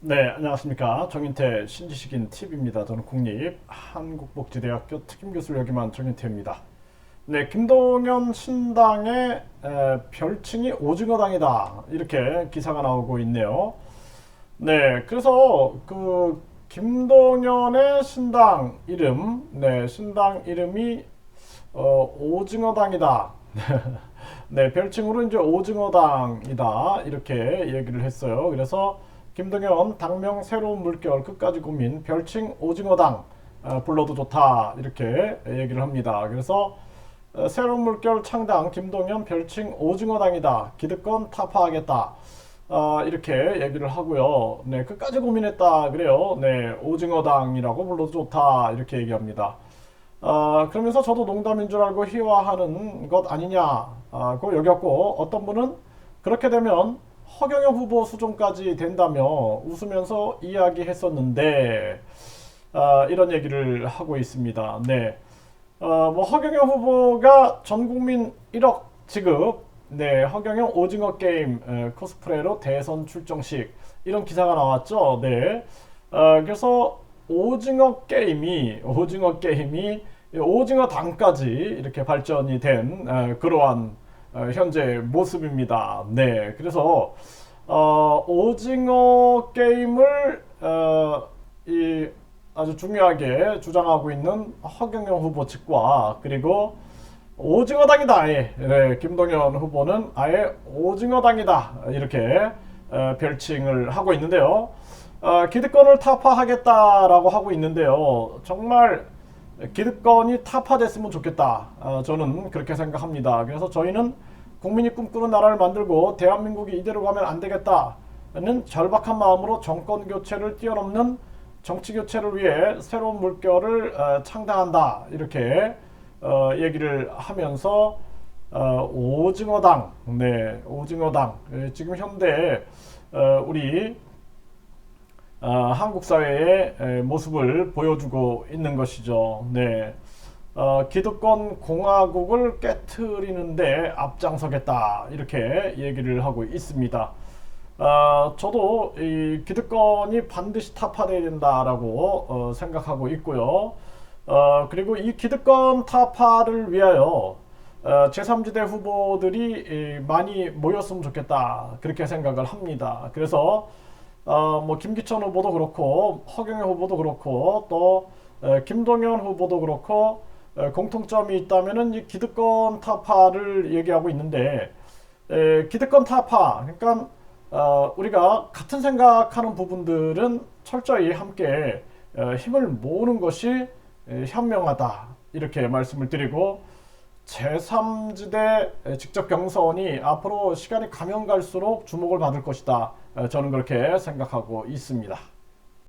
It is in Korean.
네, 안녕하십니까. 정인태 신지식인 TV입니다. 저는 국립 한국복지대학교 특임교수를 역임한 정인태입니다. 네, 김동연 신당의 에, 별칭이 오징어당이다. 이렇게 기사가 나오고 있네요. 네, 그래서 그 김동연의 신당 이름, 네, 신당 이름이 어, 오징어당이다. 네, 별칭으로 이제 오징어당이다. 이렇게 얘기를 했어요. 그래서 김동연 당명 새로운 물결 끝까지 고민 별칭 오징어당 어, 불러도 좋다 이렇게 얘기를 합니다. 그래서 어, 새로운 물결 창당 김동연 별칭 오징어당이다 기득권 타파하겠다 어, 이렇게 얘기를 하고요. 네 끝까지 고민했다 그래요. 네 오징어당이라고 불러도 좋다 이렇게 얘기합니다. 어, 그러면서 저도 농담인 줄 알고 희화하는 것 아니냐고 여겼고 어떤 분은 그렇게 되면 허경영 후보 수준까지 된다며 웃으면서 이야기했었는데 아, 이런 얘기를 하고 있습니다. 네, 어, 뭐 허경영 후보가 전 국민 1억 지급, 네 허경영 오징어 게임 에, 코스프레로 대선 출정식 이런 기사가 나왔죠. 네, 어, 그래서 오징어 게임이 오징어 게임이 오징어 당까지 이렇게 발전이 된 에, 그러한 어, 현재 모습입니다. 네, 그래서 어, 오징어 게임을 어, 이 아주 중요하게 주장하고 있는 허경영 후보 측과 그리고 오징어당이다. 아예 네, 김동연 후보는 아예 오징어당이다 이렇게 어, 별칭을 하고 있는데요. 어, 기득권을 타파하겠다라고 하고 있는데요. 정말 기득권이 타파됐으면 좋겠다. 어, 저는 그렇게 생각합니다. 그래서 저희는 국민이 꿈꾸는 나라를 만들고 대한민국이 이대로 가면 안 되겠다는 절박한 마음으로 정권 교체를 뛰어넘는 정치 교체를 위해 새로운 물결을 어, 창당한다. 이렇게 어, 얘기를 하면서 어, 오징어당, 네, 오징어당. 예, 지금 현대 어, 우리 어, 한국 사회의 에, 모습을 보여주고 있는 것이죠. 네. 어, 기득권 공화국을 깨트리는데 앞장서겠다 이렇게 얘기를 하고 있습니다. 어, 저도 이 기득권이 반드시 타파돼야 된다라고 어, 생각하고 있고요. 어, 그리고 이 기득권 타파를 위하여 어, 제3지대 후보들이 이, 많이 모였으면 좋겠다 그렇게 생각을 합니다. 그래서 어, 뭐 김기천 후보도 그렇고 허경영 후보도 그렇고 또 에, 김동연 후보도 그렇고 에, 공통점이 있다면은 이 기득권 타파를 얘기하고 있는데 에, 기득권 타파 그러니까 어, 우리가 같은 생각하는 부분들은 철저히 함께 에, 힘을 모으는 것이 에, 현명하다. 이렇게 말씀을 드리고 제3지대 직접 경선이 앞으로 시간이 가면 갈수록 주목을 받을 것이다. 에, 저는 그렇게 생각하고 있습니다.